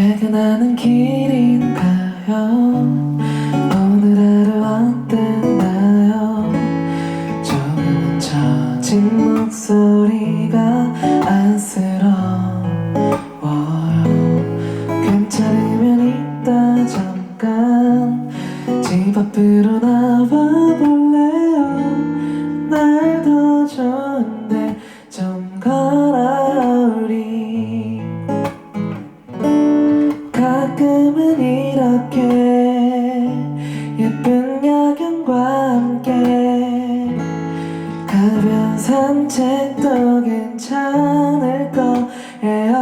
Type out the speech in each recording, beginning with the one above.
퇴근하는 길인가요? 오늘 하루 어땠나요? 조금 처진 목소리가 안쓰러워요. 괜찮으면 이따 잠깐 집 앞으로 나와 볼 가끔은 이렇게 예쁜 야경과 함께 가벼운 산책도 괜찮을 거예요.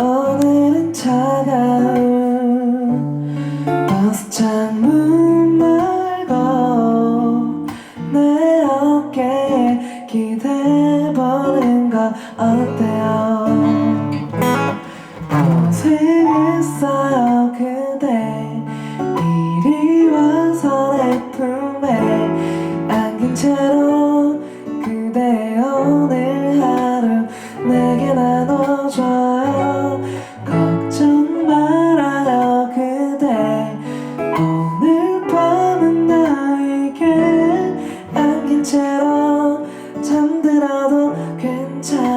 오늘은 차가운 버스 창문 말고 내 어깨에 기대보는 거 어때요 고생했어요 그대. 이리 와서 내 품에 안긴 채로 그대 오늘 하루 내게 나눠줘요. 걱정 말아요 그대. 오늘 밤은 나에게 안긴 채로 잠들어도 괜찮아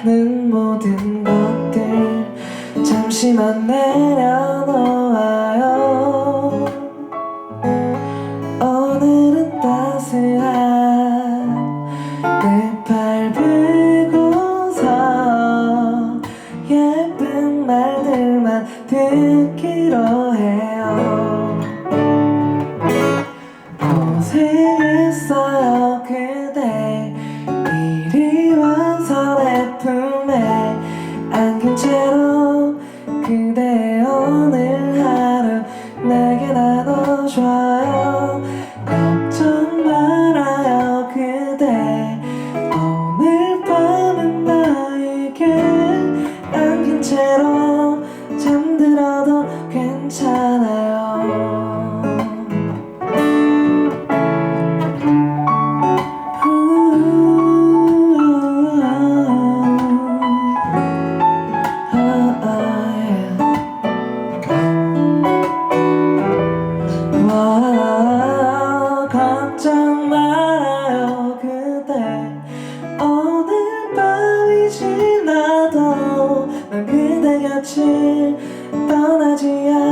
하는 모든 것들 잠시만 내려놓아요. 오늘은 따스한 내팔 들고서 예쁜 말들만 듣기로 해요 그대 오늘 하루 내게 나눠줘요. 걱정 말아요 그대. 오늘 밤은 나에게 안긴 채로 잠들어도 괜찮아요 떠나지 않을